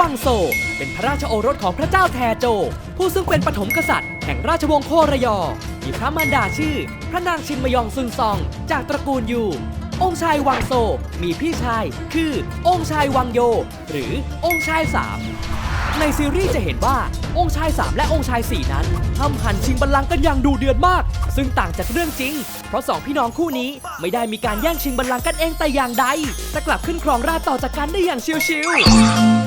วังโซ เป็นพระราชโอรสของพระเจ้าแทโจ ผู้ซึ่งเป็นปฐมกษัตริย์แห่งราชวงศ์โคระยอ มีพระมารดาชื่อ พระนางชินมยองซุนซอง จากตระกูลยูองค์ชายวังโซ มีพี่ชาย คือ องค์ชายวังโย หรือองค์ชายสามในซีรีส์จะเห็นว่าองค์ชาย 3 และองค์ชาย 4 นั้นห้ำหันชิงบัลลังก์กันอย่างดูเดือดมาก ซึ่งต่างจากเรื่องจริง เพราะสองพี่น้องคู่นี้ไม่ได้มีการแย่งชิงบัลลังก์กันเองแต่อย่างใดแต่กลับขึ้นครองราชต่อจากกันได้อย่างชิวๆ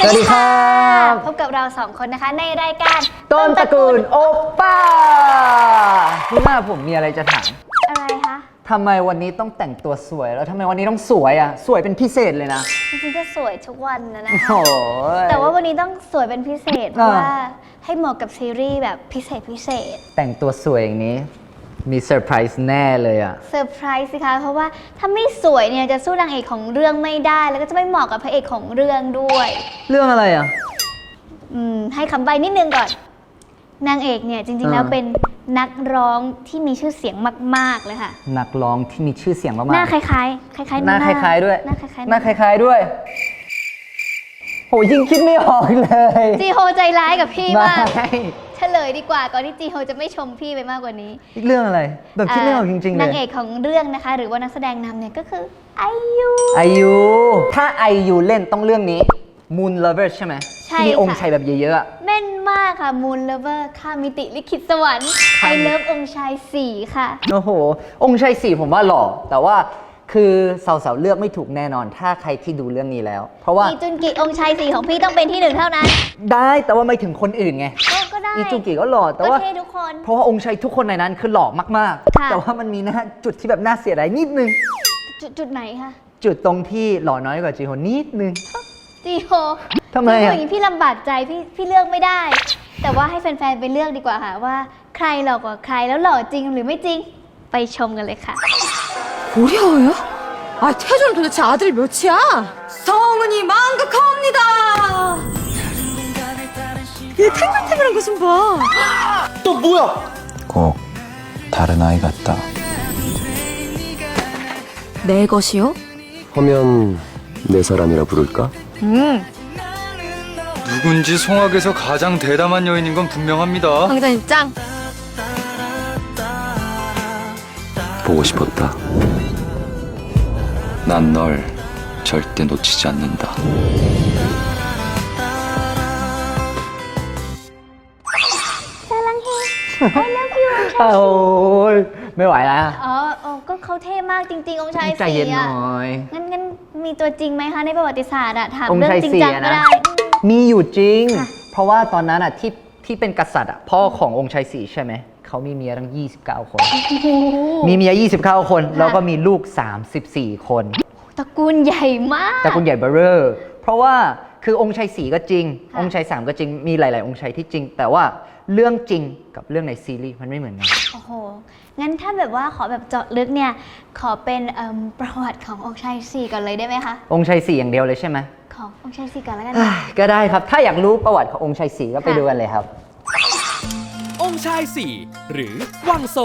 สวัสดีครับพบกับเราสองคนนะคะ ในรายการต้นตระกูลโอปป้าพี่ว่าผมมีอะไรจะถามอะไรคะทำไมวันนี้ต้องแต่งตัวสวยแล้วทำไมวันนี้ต้องสวยอะ สวยเป็นพิเศษเลยนะ จริงๆก็สวยทุกวันนะนะโอ้คะโหแต่ว่าวันนี้ต้องสวยเป็นพิเศษเพอ่า ราะว่าให้เหมาะกับซีรีส์แบบพิเศษพิเศษ แต่งตัวสวยอย่างนี้ มีเซอร์ไพรส์แน่เลยอะ เซอร์ไพรส์สิคะ เพราะว่าถ้าไม่สวยเนี่ยจะสู้นางเอกของเรื่องไม่ได้ แล้วก็จะไม่เหมาะกับพระเอกของเรื่องด้วย เรื่องอะไรอะ อืม ให้คำใบนิดนึงก่อน นางเอกเนี่ยจริง ๆ แล้วอ่า เป็นนักร้องที่มีชื่อเสียงมาก ๆ เลยค่ะ นักร้องที่มีชื่อเสียงมากหน้าๆคล้ายๆ คล้ายๆหน้าคล้ายๆด้วย หน้าคล้ายๆหน้าคล้ายๆด้วย โหยิ่งคิดไม่ออกเลย จีโฮใจร้ายกับพี่มาก ไม่ เฉลยดีกว่าก่อนที่จีโฮจะไม่ชมพี่ไปมากกว่านี้อีกเรื่องอะไร แบบคิดไม่ออกจริงๆเลนางยเอกของเรื่องนะคะ หรือว่านักแสดงนำเนี่ยก็คือไอยูไอยูถ้าไอยูเล่นต้องเรื่องนี้ Moon Lover ใช่ไหมใช่ที่มีองค์ค่ะชายแบบเยอะๆอะ แม่นมากค่ะมูนเลเวอร์ข้ามมิติลิขิตสวรรค์ไอเลิฟองค์ชายสี่ค่ะ โอ้โห องค์ชายสี่ผมว่าหล่อ แต่ว่า คือสาวๆเลือกไม่ถูกแน่นอน ถ้าใครที่ดูเรื่องนี้แล้ว เพราะว่า อีจุนกิองค์ชายสี่ของพี่ต้องเป็นที่หนึ่งเท่านั้น ได้แต่ว่าไม่ถึงคนอื่นไง ก็ก็ได้อีจุกิก็หล่อแต่ก็ว่า เท่ทุกคน เพราะว่าองค์ชายทุกคนในนั้นคือหล่อมากค่ะ ๆ แต่ว่ามันมีนะจุดที่แบบน่าเสียดายนิดนึง จุดจุดไหนคะจุดตรงที่หล่อน้อยกว่าจีโฮนิดนึง จีโฮทำไมอะ พี่พูดอย่างนี้พี่ลำบากใจพี่พี่เลือกไม่ได้ แต่ว่าให้แฟนๆไปเลือกดีกว่าค่ะว่า ใครหล่อกว่าใครแล้วหล่อจริงหรือไม่จริงไปชมกันเลยค่ะ 어려워요? 아, 태조는 도대체 아들이 몇이야? 성은이 망극합니다! 얘 탱글탱글한 거 좀 봐. 꼭 다른 아이 같다. 내 것이요? 하면 내 사람이라 부를까? 응. 누군지 송악에서 가장 대담한 여인인 건 분명합니다. 황자님 짱. 보고 싶었다. 난 널 절대 놓치지 않는다. I love you โอ้ยไม่ไหวแล้ว อ๋ออ๋อก็เขาเท่มากจริงๆ องค์ชาย ใจ สี่ เย็นห อะ น่อย งั้นงั้นมีตัวจริงไหมคะในประวัติศาสตร์อะถาม องค์ เรื่อง ชาย จริง สี่ จัง อะ ก็ นะ ได้ มีอยู่จริง ค่ะ เพราะว่าตอนนั้นอ่ะที่ที่เป็นกษัตริย์อ่ะพ่อขององค์ชายสี่ใช่ไหม เขามีเมียทั้ง 29 คน มีเมีย 29 คน แล้วก็มีลูก 34 คน ตระกูลใหญ่มากแต่คุณใหญ่เบอร์เรอร์เพราะว่าคือองค์ชายสี่ก็จริงค่ะองค์ชายสามก็จริง มีหลาย ๆ องค์ชายที่จริง แต่ว่าเรื่องจริงกับเรื่องในซีรีส์มันไม่เหมือนกัน โอ้โห งั้นถ้าแบบว่าขอแบบเจาะลึกเนี่ย ขอเป็นเอิ่มประวัติขององค์ชายสี่ก่อนเลยได้ไหมคะ องค์ชายสี่อย่างเดียวเลยใช่ไหม ขององค์ชายสี่ก่อนแล้วกันอะก็ได้ครับ ถ้าอยากรู้ประวัติขององค์ชายสี่ก็ไปค่ะดูกันเลยครับองค์ ชายสี่หรือวังโซ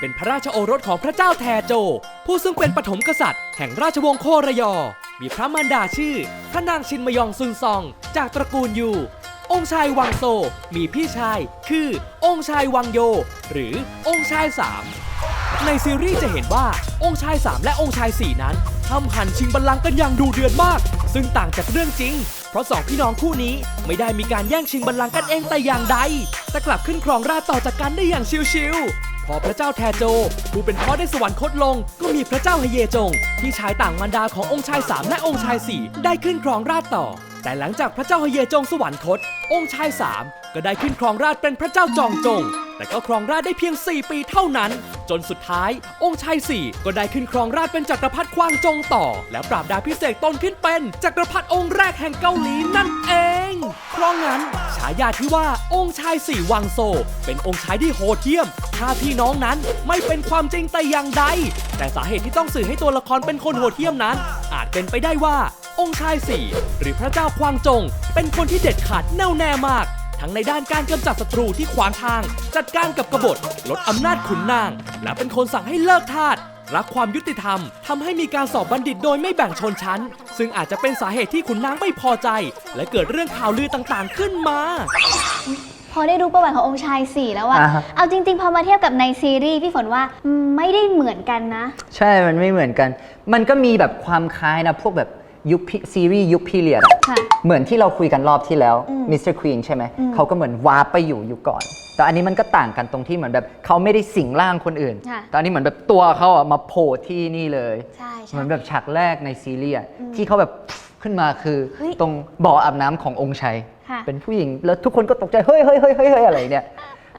เป็นพระราชโอรสของพระเจ้าแทโจ ผู้ซึ่งเป็นปฐมกษัตริย์ แห่งราชวงศ์โคระยอ มีพระมารดาชื่อ พระนางชินมยองซุนซอง จากตระกูลยูองค์ชายวังโซมีพี่ชาย คือ องค์ชายวังโย หรือองค์ชายสามในซีรีส์จะเห็นว่าองค์ชาย 3 และองค์ชาย 4 นั้นทำหันชิงบัลลังก์กันอย่างดูเดือดมาก ซึ่งต่างจากเรื่องจริง เพราะสองพี่น้องคู่นี้ไม่ได้มีการแย่งชิงบัลลังก์กันเองแต่อย่างใด แต่กลับขึ้นครองราชต่อจากกันได้อย่างชิวๆ พอพระเจ้าแทโจ ผู้เป็นพ่อได้สวรรคตลง ก็มีพระเจ้าเฮเยจง ที่ชายต่างมารดาขององค์ชาย3และองค์ชาย4ได้ขึ้นครองราชต่อ แต่หลังจากพระเจ้าเฮเยจงสวรรคต องค์ชาย3 ก็ได้ขึ้นครองราชเป็นพระเจ้าจองจง แต่ก็ครองราชได้เพียง 4 ปีเท่านั้น จนสุดท้าย องค์ชาย4ก็ได้ขึ้นครองราชเป็นจักรพรรดิควางจงต่อ และปราบดาพิเศษกตนขึ้นเป็นจักรพรรดิองค์แรกแห่งเกาหลีนั่นเองเพราะงั้นฉายาที่ว่าองค์ชาย4วังโซ เป็นองค์ชายที่โหดเหี้ยมถ้าพี่น้องนั้นไม่เป็นความจริงแต่อย่างใด แต่สาเหตุที่ต้องสื่อให้ตัวละครเป็นคนโหดเหี้ยมนั้น อาจเป็นไปได้ว่าองค์ชายสี่หรือพระเจ้าควางจง เป็นคนที่เด็ดขาดแน่วแน่มาก ทั้งในด้านการกำจัดศัตรูที่ขวางทาง จัดการกับกบฏ ลดอำนาจขุนนาง และเป็นคนสั่งให้เลิกทาสรักความยุติธรรมทำให้มีการสอบบัณฑิตโดยไม่แบ่งชนชั้น ซึ่งอาจจะเป็นสาเหตุที่ขุนนางไม่พอใจ และเกิดเรื่องข่าวลือต่างๆขึ้นมา พอได้รู้ประวัติขององค์ชายสี่แล้วอะอ่าฮะ เอาจริง ๆ พอมาเทียบกับในซีรีส์พี่ฝนว่าอืมไม่ได้เหมือนกันนะ ใช่ มันไม่เหมือนกัน มันก็มีแบบความคล้ายนะ พวกแบบ ยุคพิซีรีส์ยุคพีเรียดค่ะเหมือนที่เราคุยกันรอบที่แล้วอืมมิสเตอร์ควีนใช่ไหมอืมเขาก็เหมือนวาร์ปไปอยู่ยุคก่อน แต่อันนี้มันก็ต่างกันตรงที่เหมือนแบบเขาไม่ได้สิงร่างคนอื่น ค่ะ แต่อันนี้เหมือนแบบตัวเขาอะมาโผล่ที่นี่เลย ใช่ใช่เหมือนแบบฉากแรกในซีรีส์อะอืมที่เขาแบบขึ้นมาคือเฮ้ยตรงบ่ออาบน้ำขององค์ชัย ค่ะ เป็นผู้หญิงแล้วทุกคนก็ตกใจ เฮ้ยเฮ้ยเฮ้ยเฮ้ยเฮ้ยอะไรเนี่ย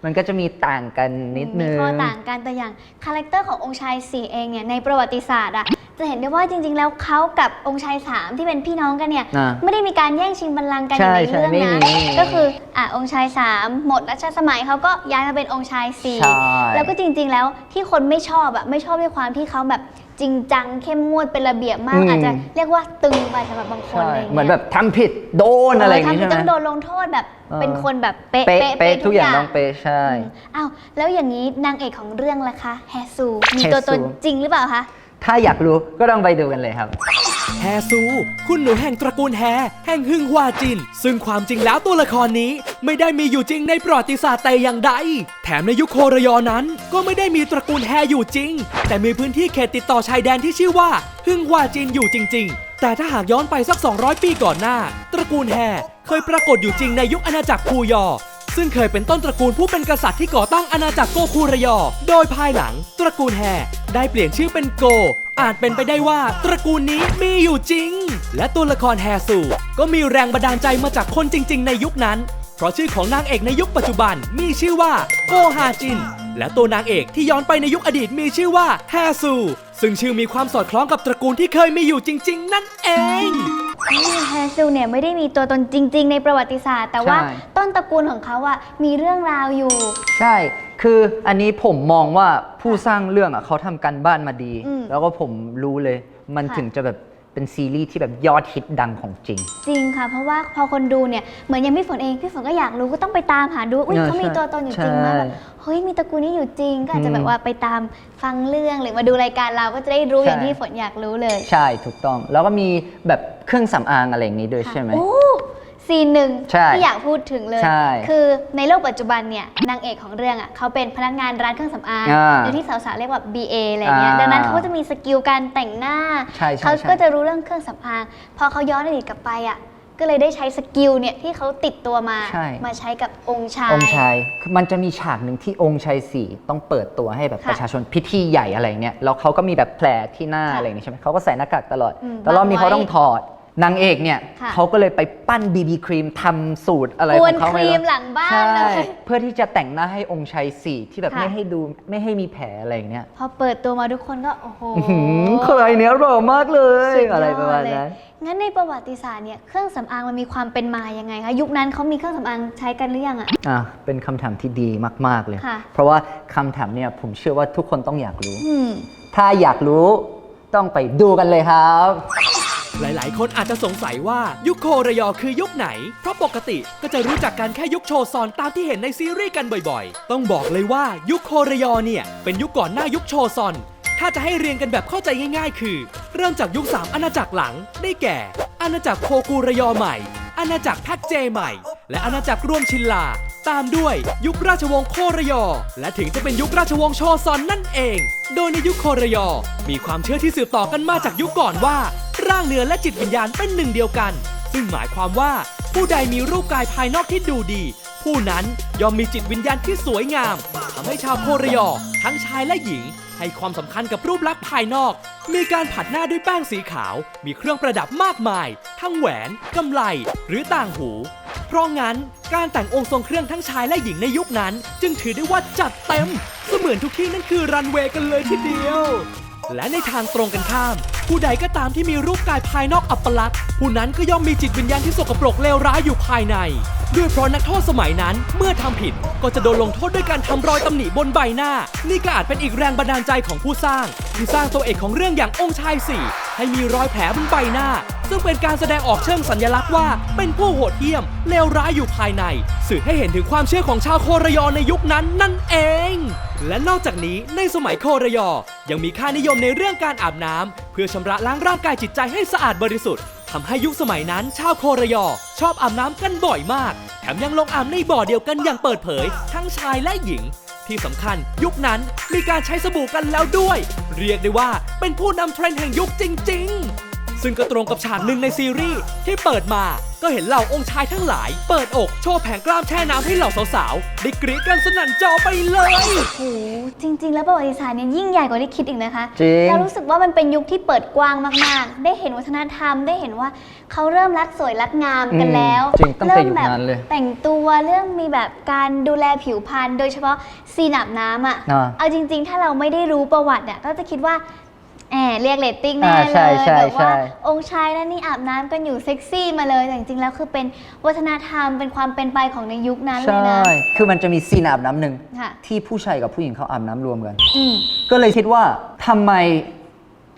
มันก็จะมีต่างกันนิดนึมีงข้อต่างกันแต่อย่างคาแรคเตอร์ขององค์ชายสี่เองเนี่ยในประวัติศาสตร์อะจะเห็นได้ว่าจริง ๆ แล้วเขากับองค์ชายสามที่เป็นพี่น้องกันเนี่ยอ่าไม่ได้มีการแย่งชิงบัลลังก์กันอใช่ยู่ในเรื่องใช่นะไม่มีไม่มีก็คืออะองค์ชายสามหมดรัชสมัยเขาก็ย้ายมาเป็นองค์ชายสี่ใช่แล้วก็จริง ๆ แล้วที่คนไม่ชอบอะไม่ชอบด้วยความที่เขาแบบ จริงจังเข้มงวดเป็นระเบียบมากอาจจะเรียกว่าตึงไปสำหรับบางคนใช่อะไรอย่างเหมืเงี้อยนแบบทำผิดโดนอะไรอย่างทำงี้ให้ใช่ไหมต้องโดนลงโทษแบบเออ เป็นคนแบบเป๊ะเป๊ะเป๊ะเป๊ะทุกอย่างทุต้องเป๊ะใช่ อืมอ้าวแล้วอย่างนี้นางเอกของเรื่องล่ะคะแฮซูมีตัวแฮซูตนจริงหรือเปล่าคะ ถ้าอยากรู้ก็ต้องไปดูกันเลยครับ แฮซู คุณหนูแห่งตระกูลแฮ แห่งฮึงฮวาจิน ซึ่งความจริงแล้วตัวละครนี้ไม่ได้มีอยู่จริงในประวัติศาสตร์แต่อย่างใด แถมในยุคโครยอนั้น ก็ไม่ได้มีตระกูลแฮอยู่จริง แต่มีพื้นที่เขตติดต่อชายแดนที่ชื่อว่าฮึงฮวาจินอยู่จริง ๆ แต่ถ้าหากย้อนไปสัก 200 ปีก่อนหน้า ตระกูลแฮเคยปรากฏอยู่จริงในยุคอาณาจักรคูยอซึ่งเคยเป็นต้นตระกูลผู้เป็นกษัตริย์ที่ก่อตั้งอาณาจักรโกคูรยอ โดยภายหลัง ตระกูลแฮได้เปลี่ยนชื่อเป็นโก อาจเป็นไปได้ว่าตระกูลนี้มีอยู่จริง และตัวละครแฮซูก็มีแรงบันดาลใจมาจากคนจริง ๆ ในยุคนั้น เพราะชื่อของนางเอกในยุคปัจจุบันมีชื่อว่าโกฮาจิน และตัวนางเอกที่ย้อนไปในยุคอดีตมีชื่อว่าแฮซู ซึ่งชื่อมีความสอดคล้องกับตระกูลที่เคยมีอยู่จริง ๆ นั่นเอง แฮซูเนี่ยไม่ได้มีตัวตนจริง ๆ ในประวัติศาสตร์ แต่ว่าใช่ ต้นตระกูลของเขาอะมีเรื่องราวอยู่ ใช่ คืออันนี้ผมมองว่าผู้สร้างเรื่องอะเขาทำกันบ้านมาดี อืมแล้วก็ผมรู้เลย มันค่ะ ถึงจะแบบ เป็นซีรีส์ที่แบบยอดฮิตดังของจริง จริงค่ะ เพราะว่าพอคนดูเนี่ยเหมือนอย่างพี่ฝนเองพี่ฝนก็อยากรู้ก็ต้องไปตามหาดูอุ้ยเออเขามีใช่ตัวตนอยู่จริงมากใช่แบบเฮ้ยมีตระกูลนี้อยู่จริง ก็อาจจะอืมแบบว่าไปตามฟังเรื่องหรือมาดูรายการเราก็จะได้รู้ใช่ อย่างที่ฝนอยากรู้เลยใช่ถูกต้อง แล้วก็มีแบบเครื่องสำอางอะไรอย่างนี้ด้วยใช่ไหม โอ้ ซีนหนึ่งใช่ที่อยากพูดถึงเลย ใช่คือในโลกปัจจุบันเนี่ยนางเอกของเรื่องอะเขาเป็นพนักงานร้านเครื่องสำอางอ่าหรือที่สาวๆเรียกว่า BA อะไรเงี้ยอ่าดังนั้นเขาก็จะมีสกิลการแต่งหน้าใช่ใช่เขาใช่ ก็จะรู้เรื่องเครื่องสำอางพอเขาย้อนอดีตกลับไปอะก็เลยได้ใช้สกิลเนี่ยที่เขาติดตัวมาใช่ มาใช้กับองค์ชาย องค์ชายคือมันจะมีฉากหนึ่งที่องค์ชายสี่ต้องเปิดตัวให้แบบค่ะประชาชนพิธีใหญ่อะไรเงี้ย แล้วเขาก็มีแบบแผลที่หน้าค่ะอะไรอย่างนี้ใช่ไหมเขาก็ใส่หน้ากากตลอด อืมแต่รอบนี้บังไว้เขาต้องถอด นางเอกเนี่ยค่ะ เขาก็เลยไปปั้นบีบีครีมทำสูตรอะไรกขวอนงเขาครีมหลังบ้านเลยใช่เพื่อที่จะแต่งหน้าให้องค์ชายสี่ที่แบบค่ะ ไม่ให้ดูไม่ให้มีแผลอะไรอย่างเงี้ยพอเปิดตัวมาทุกคนก็โอ้โห อื้อหือใครเนี้ยหล่อมากเลย สุดยดอะไรประมาณเลยนั้นงั้นในประวัติศาสตร์เนี่ยเครื่องสำอางมันมีความเป็นมายังไงคะยุคนั้นเขามีเครื่องสำอางใช้กันหรือยังอะ อะเป็นคำถามที่ดีมากๆเลย ค่ะ เพราะว่าคำถามเนี่ยผมเชื่อว่าทุกคนต้องอยากรู้ อืม ถ้าอยากรู้ต้องไปดูกันเลยครับ หลายๆ คนอาจจะสงสัยว่ายุคโครยอคือยุคไหน เพราะปกติก็จะรู้จักกันแค่ยุคโชซอนตามที่เห็นในซีรีส์กันบ่อยๆ ต้องบอกเลยว่ายุคโครยอเนี่ยเป็นยุคก่อนหน้ายุคโชซอน ถ้าจะให้เรียงกันแบบเข้าใจง่ายๆ คือ เริ่มจากยุค 3 อาณาจักรหลัง ได้แก่ อาณาจักรโคกูรยอใหม่ อาณาจักรแพ็กเจใหม่ และอาณาจักรร่วมชินลา ตามด้วยยุคราชวงศ์โครยอ และถึงจะเป็นยุคราชวงศ์โชซอนนั่นเอง โดยในยุคโครยอ มีความเชื่อที่สืบต่อกันมาจากยุคก่อนว่าางเนื้อและจิตวิญญาณเป็นหนึ่งเดียวกัน ซึ่งหมายความว่า ผู้ใดมีรูปกายภายนอกที่ดูดี ผู้นั้นย่อมมีจิตวิญญาณที่สวยงามทำให้ชาวโครยอทั้งชายและหญิง ให้ความสำคัญกับรูปลักษณ์ภายนอก มีการผัดหน้าด้วยแป้งสีขาว มีเครื่องประดับมากมาย ทั้งแหวนกำไลหรือต่างหู เพราะงั้นการแต่งองค์ทรงเครื่องทั้งชายและหญิงในยุคนั้น จึงถือได้ว่าจัดเต็ม เสมือนทุกที่นั่นคือรันเวย์กันเลยทีเดียว และในทางตรงกันข้าม ผู้ใดก็ตามที่มีรูปกายภายนอกอัปลักษณ์ผู้นั้นก็ย่อมมีจิตวิญญาณที่สกปรกเลวร้ายอยู่ภายใน ด้วยเพราะนักโทษสมัยนั้นเมื่อทำผิดก็จะโดนลงโทษด้วยการทำรอยตำหนิบนใบหน้า นี่ก็อาจเป็นอีกแรงบันดาลใจของผู้สร้างที่สร้างตัวเอกของเรื่องอย่างองค์ชายสี่ ให้มีรอยแผลบนใบหน้า ซึ่งเป็นการแสดงออกเชิงสัญลักษณ์ว่า เป็นผู้โหดเหี้ยมเลวร้ายอยู่ภายใน สื่อให้เห็นถึงความเชื่อของชาวโคระยอในยุคนั้นนั่นเอง และนอกจากนี้ในสมัยโคระยอ ยังมีค่านิยมในเรื่องการอาบน้ำเพื่อชำระล้างร่างกายจิตใจให้สะอาดบริสุทธิ์ทำให้ยุคสมัยนั้นชาวโคระยอ ชอบอาบน้ำกันบ่อยมาก แถมยังลงอาบในบ่อเดียวกันอย่างเปิดเผย ทั้งชายและหญิง ที่สำคัญยุคนั้นมีการใช้สบู่กันแล้วด้วย เรียกได้ว่าเป็นผู้นำเทรนด์แห่งยุคจริง ๆ ซึ่งก็ตรงกับฉากหนึ่งในซีรีส์ที่เปิดมาก็เห็นเหล่าองค์ชายทั้งหลาย เปิดอกโชว์แผงกล้ามแช่น้ำให้เหล่าสาวๆ ได้กรี๊ดกันสนั่นจอไปเลยโอ้โหจริง ๆ แล้วประวัติศาสตร์เนี่ยยิ่งใหญ่กว่าที่คิดอีกนะคะจริง เรารู้สึกว่ามันเป็นยุคที่เปิดกว้างมากๆ ได้เห็นวัฒนธรรมได้เห็นว่าเขาเริ่มรักสวยรักงามกันแล้วจริงตั้งแต่ยุคแบบนั้นเลยแต่งตัวเรื่องมีแบบการดูแลผิวพรรณโดยเฉพาะซีนอาบน้ำอะอ่า เอาจริง ๆ ถ้าเราไม่ได้รู้ประวัติอะก็จะคิดว่า แอบเรียกเรตติ้งแน่อ่าเลใช่ยใช่แบบว่าใช่ องค์ชายนั่นนี่อาบน้ำกันอยู่เซ็กซี่มาเลยแต่จริงๆแล้วคือเป็นวัฒนธรรมเป็นความเป็นไปของในยุคนั้นเลใช่ ยนะ คือมันจะมีซีนอาบน้ำหนึ่งค่ะ ที่ผู้ชายกับผู้หญิงเขาอาบน้ำรวมกัน อืมก็เลยคิดว่าทำไม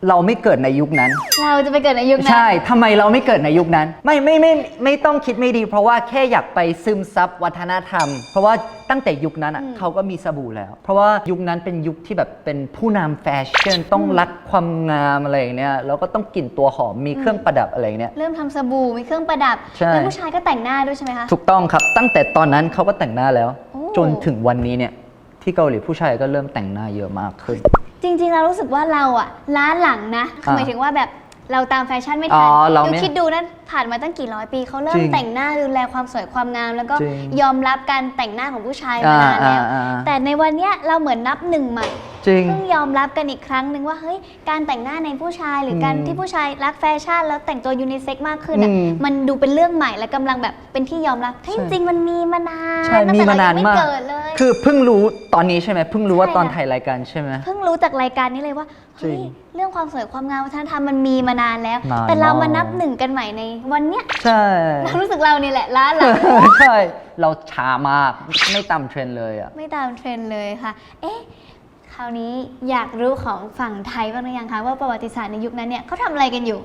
เราไม่เกิดในยุคนั้น เราจะไปเกิดในยุคนั้น ใช่ทำไมเราไม่เกิดในยุคนั้น ไม่ไม่ไม่ไม่ต้องคิดไม่ดี เพราะว่าแค่อยากไปซึมซับวัฒนธรรม เพราะว่าตั้งแต่ยุคนั้นอะอืมเขาก็มีสบู่แล้ว เพราะว่ายุคนั้นเป็นยุคที่แบบเป็นผู้นำแฟชั่นต้องรักความงามอะไรอย่างเนี้ยแล้วก็ต้องกลิ่นตัวหอมมีเครื่องประดับอะไรอย่างเนี้ย เริ่มทำสบู่มีเครื่องประดับใช่ แล้วผู้ชายก็แต่งหน้าด้วยใช่ไหมคะ ถูกต้องครับ ตั้งแต่ตอนนั้นเขาก็แต่งหน้าแล้ว โอ้ จนถึงวันนี้เนี่ยที่เกาหลีผู้ชายก็เริ่มแต่งหน้าเยอะมากขึ้น จริงๆ เรารู้สึกว่าเราอะล้าหลังนะคืออ่าหมายถึงว่าแบบเราตามแฟชั่นไม่อ๋ทัอนเราไม่ดูคิดดูนะผ่านมาตั้งกี่ร้อยปีเขาเริ่จมริงแต่งหน้าดูแลความสวยความงาม แล้วก็จริงยอมรับการแต่งหน้าของผู้ชายมานานแล้วอ่าอ่าอ่า แต่ในวันเนี้ยเราเหมือนนับหนึ่งใหม่ จริง เพิ่งยอมรับกันอีกครั้งหนึ่งว่าเฮ้ยการแต่งหน้าในผู้ชายหรือการอืมที่ผู้ชายรักแฟชั่น แล้วแต่งตัวยูนิเซ็กมากขึ้นอะอืมมันดูเป็นเรื่องใหม่และกำลังแบบเป็นที่ยอมรับที่ใช่จริงๆมันมีมานานใช่ตั้งมีแต่มานานเรยังมาก ไเกิดเลย คือเพิ่งรู้ตอนนี้ใช่ไหมเพิ่งรู้ว่าใช่ตอนค่ะ ถ่ายรายการใช่ไหม เพิ่งรู้จากรายการนี้เลยว่าจริเฮ้ยงเรื่องความสวยความงามวัฒนธรรมมันมีมานานแล้ว นานแต่เรามามากนับหนึ่งกันใหม่ในวันเนี้ยใช่ เรารู้สึกเรานี่แหละล้าหลัง ใช่ เราช้ามาก ไม่ตามเทรนด์เลยอะ ไม่ตามเทรนด์เลยค่ะ เอ๊ะ คราวนี้อยากรู้ของฝั่งไทยบ้างหรือยังคะว่าประวัติศาสตร์ในยุคนั้นเนี่ยเขาทำอะไรกันอยู่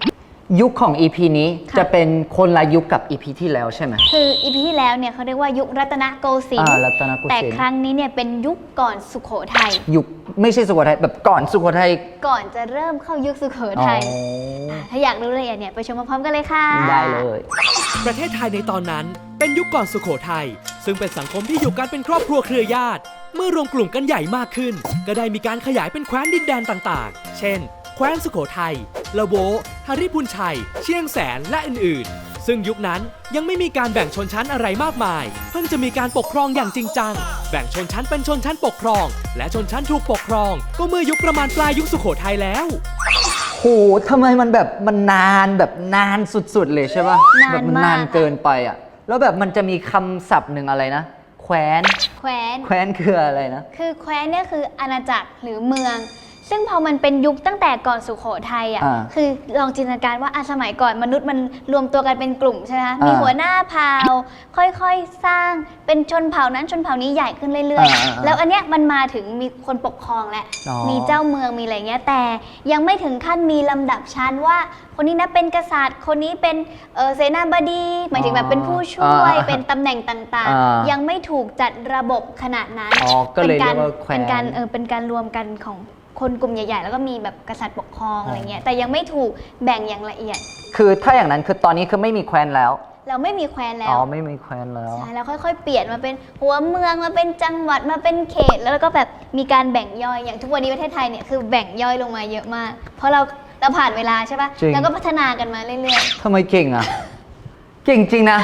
ยุคของ EP นี้ค่ะ จะเป็นคนละยุคกับ EP ที่แล้วใช่ไหมคืออีพีที่แล้วเนี่ยเขาเรียกว่ายุครัตนโกสินทอ่าร์รัตนโกสินทร์แต่ครั้งนี้เนี่ยเป็นยุคก่อนสุโขทัยยุคไม่ใช่สุโขทัยแบบก่อนสุโขทัยก่อนจะเริ่มเข้ายุคสุโขอ๋อทัยะถ้าอยากรู้รายละเอียดเนี่ยไปชมพร้อมๆกันเลยค่ะ ได้เลย ประเทศไทยในตอนนั้นเป็นยุคก่อนสุโขทัย ซึ่งเป็นสังคมที่อยู่กันเป็นครอบครัวเครือญาติ เมื่อรวมกลุ่มกันใหญ่มากขึ้น ก็ได้มีการขยายเป็นแคว้นดินแดนต่างๆ เช่น แคว้นสุโขทัยละโวฮาริพุนชัย เชียงแสนและอื่นๆ ซึ่งยุคนั้นยังไม่มีการแบ่งชนชั้นอะไรมากมาย เพิ่งจะมีการปกครองอย่างจริงจัง แบ่งชนชั้นเป็นชนชั้นปกครอง และชนชั้นถูกปกครอง ก็เมื่อยุคประมาณปลายยุคสุโขทัยแล้ว โหทำไมมันแบบมันนานแบบนานสุดๆเลยใช่ป่ะนานแบบมันมากนานเกินไปอะ แล้วแบบมันจะมีคำศัพท์หนึ่งอะไรนะ แคว้น แคว้น แคว้นคืออะไรนะ คือแคว้นเนี่ยคืออาณาจักรหรือเมือง ซึ่งพอมันเป็นยุคตั้งแต่ก่อนสุโขทัยอะอ่าคือลองจินตนาการว่าอะสมัยก่อนมนุษย์มันรวมตัวกันเป็นกลุ่มใช่ไหมคะอ่ามีมีหัวหน้าเผ่าค่อยๆสร้างเป็นชนเผ่านั้นชนเผ่านี้ใหญ่ขึ้นเรื่อยอ่าอ่าๆ แล้วอันเนี้ยมันมาถึงมีคนปกครองแล้วอ๋อ มีเจ้าเมืองมีอะไรเงี้ยแต่ยังไม่ถึงขั้นมีลำดับชั้นว่า คนนี้นะเป็นกษัตริย์ คนนี้เป็นเอ่อเสนาบดี หมายถึงแบบเป็นผู้ช่วยอ่าเป็นตำแหน่งต่างอ่าๆ ยังไม่ถูกจัดระบบขนาดนั้นอ๋อก็เลยป็นการเรียกว่าแคว้นเป็นการเออเป็นการรวมกันของ คนกลุ่มใหญ่ ๆ แล้วก็มีแบบกษัตริย์ปกครองอะไรเงี้ยแต่ยังไม่ถูกแบ่งอย่างละเอียด คือถ้าอย่างนั้นคือตอนนี้คือไม่มีแคว้นแล้ว เราไม่มีแคว้นแล้อ๋วอไม่มีแคว้นแล้ว ใช่แล้วค่อยๆ เปลี่ยนมาเป็นหัวเมืองมาเป็นจังหวัดมาเป็นเขต แล้วก็แบบมีการแบ่งย่อยอย่างทุกวันนี้ประเทศไทยเนี่ยคือแบ่งย่อยลงมาเยอะมาก เพราะเราเราผ่านเวลาใช่ปะจริง แล้วก็พัฒนากันมาเรื่อยทำไมเก่งอะ เก่งจริงนะ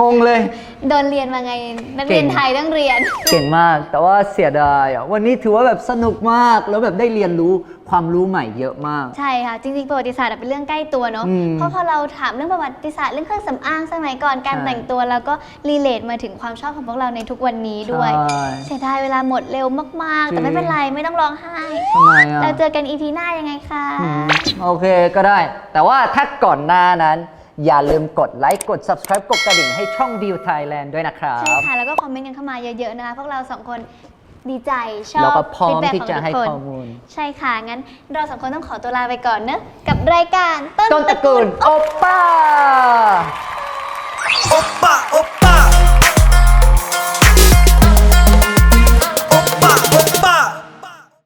งงเลยๆโดนเรียนมาไง นักเรียนเก่งไทยต้องเรียน เก่งมาก แต่ว่าเสียดายอะวันนี้ถือว่าแบบสนุกมาก แล้วแบบได้เรียนรู้ความรู้ใหม่เยอะมาก ใช่ค่ะ จริงๆ ประวัติศาสตร์อะเป็นเรื่องใกล้ตัวเนาะ อืมเพราะพอเราถามเรื่องประวัติศาสตร์เรื่องเครื่องสำอางสมัยก่อนการใช่ แต่งตัวแล้วก็รีเลทมาถึงความชอบของพวกเราในทุกวันนี้ด้วย ใช่ เสียดายเวลาหมดเร็วมากๆ แต่ไม่เป็นไรไม่ต้องร้องไห้ ทำไมอะเราเจอกันอีพีหน้ายังไงคะ อืมโอเคก็ได้ แต่ว่าถ้าก่อนหน้านั้น อย่าลืมกดไลค์กด subscribe กดกระดิ่งให้ช่องดิวไทยแลนด์ด้วยนะครับใช่ค่ะ แล้วก็คอมเมนต์กันเข้ามาเยอะๆนะคะพวกเราสองคนดีใจชอบแล้วก็พร้อมที่จะให้ข้อมูล ใช่ค่ะ งั้นเราสองคนต้องขอตัวลาไปก่อนเนอะกับรายการ ต้นตระกูลโอปป้า โอปป้าโอป